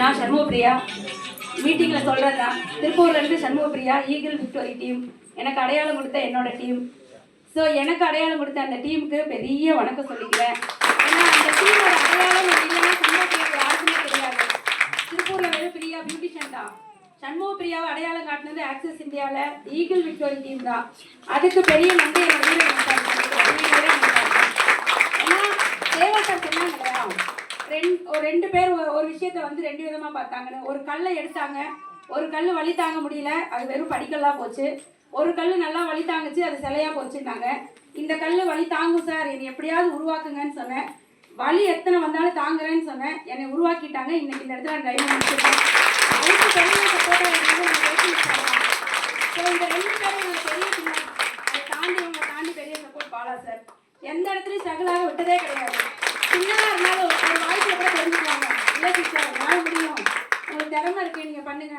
நான் சண்முகப்பிரியா. மீட்டிங்கில் சொல்கிறது தான் திருப்பூர்லேருந்து சண்முகப்பிரியா ஈகிள் விக்டோரி டீம் எனக்கு அடையாளம் கொடுத்த என்னோட டீம் ஸோ எனக்கு அடையாளம் கொடுத்த அந்த டீமுக்கு பெரிய வணக்கம் சொல்லிக்கிறேன். ஏன்னா அந்த டீமோட அடையாளம் இல்லைன்னா சண்முகப்பிரியாவுக்கு யாருக்குமே தெரியாது. திருப்பூரில் வெறும் பிரியா பியூட்டிஷியன் தான். சண்முகப்பிரியாவை அடையாளம் காட்டினது ஆக்சிஸ் இந்தியாவில் ஈகிள் விக்டோரி டீம் தான். அதுக்கு பெரிய நன்றி என்னோட வீரர் நமஸ்காரம் ஏன்னா சார் சொன்னாங்க ரெண்டு ஒரு ரெண்டு பேர் ஒரு- விஷயத்த வந்து ரெண்டு விதமா பார்த்தாங்கன்னு. ஒரு கல்லை எடுத்தாங்க. ஒரு கல் வலி தாங்க முடியல. அது வெறும் படிக்கல்லா போச்சு. ஒரு கல் நல்லா வலி தாங்குச்சு அது சிலையா போச்சுன்னாங்க. இந்த கல் வலி தாங்கும் சார். என்னை எப்படியாவது உருவாக்குங்கன்னு சொன்னேன். வலி எத்தனை வந்தாலும் தாங்குறேன்னு சொன்னேன். என்னை உருவாக்கிட்டாங்க. இன்னைக்கு இந்த இடத்துல டைம் முடிச்சிருக்கேன். ஸோ இந்த ரெண்டு பேரும் பெரிய தாண்டி தாண்டி பெரிய சப்போர்ட் பாலா சார். எந்த இடத்துலையும் ஸ்ட்ரகிளாக விட்டதே கிடையாது. சின்னதாக இருந்தாலும் ஒரு வாய்ப்பில் கூட தெரிஞ்சுக்குவாங்க இல்லை சிஸ்டர் என்னால் முடியும் உங்களுக்கு திறமை இருக்குது நீங்கள் பண்ணுங்க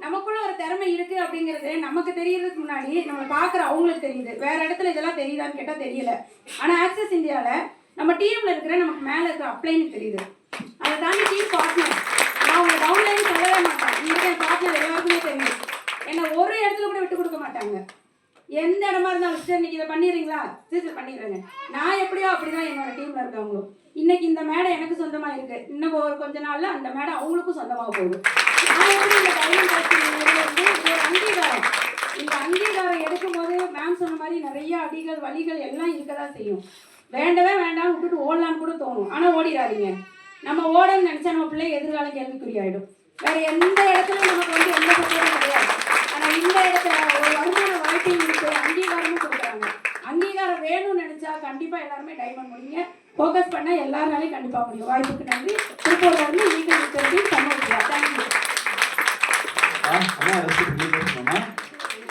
நமக்குள்ள ஒரு திறமை இருக்கு அப்படிங்கிறது நமக்கு தெரியறதுக்கு முன்னாடி நம்ம பார்க்குற அவங்களுக்கு தெரியுது வேற இடத்துல இதெல்லாம் தெரியுதான்னு கேட்டால் தெரியல ஆனால் ஆக்சஸ் இந்தியாவில் நம்ம டீமில் இருக்கிற நமக்கு மேலே இருக்கிற அப்ளைன்னு தெரியுது அதை தாண்டி டீம் பார்ட்னர் நான் உங்களை டவுன்லைன் சொல்லவே மாட்டேன் இங்கே என் பார்ட்னர் எல்லாருக்குமே தெரியும் என்னை ஒரு இடத்துல கூட விட்டு கொடுக்க மாட்டாங்க எந்த இடமா இருந்தாலும் சிஸ்டர் இன்னைக்கு இதை பண்ணிடுறீங்களா? சிஸ்டர் பண்ணிடுறேங்க. நான் எப்படியோ அப்படிதான் என்னோட டீம்ல இருக்கவங்களும் மேடை எனக்கு சொந்தமா இருக்கு. இன்னும் ஒரு கொஞ்ச நாள்ல அந்த மேடை அவங்களுக்கும் சொந்தமாக போகுது. நான் எப்படி இந்த தைரியம் வந்து ஒரு அங்கீகாரம். இந்த அங்கீகாரம் எடுக்கும்போது மேம் சொன்ன மாதிரி நிறைய அடிகள் வலிகள் எல்லாம் இருக்கதான் செய்யும். வேண்டவே வேண்டாம் விட்டுட்டு ஓடலான்னு கூட தோணும். ஆனா ஓடிடாதீங்க. நம்ம ஓடன்னு நினைச்சா நம்ம பிள்ளை எதிர்காலம் கேள்விக்குறியாயிடும். வேற எந்த இடத்துல நமக்கு வந்து எந்த பிரச்சனையும் கிடையாது. ஆனா இந்த இடத்துல ஒரு வருமான வாழ்க்கை இருக்கு அங்கீகாரம் வேணும்னு நினைச்சா கண்டிப்பா எல்லாருமே டைமண்ட் முடியுங்க ஃபோக்கஸ் பண்ணால் எல்லாராலையும் கண்டிப்பாக முடியும். வாய்ப்புக்கு நன்றி. திருப்பூர்லேருந்து இருந்து தேங்க்யூ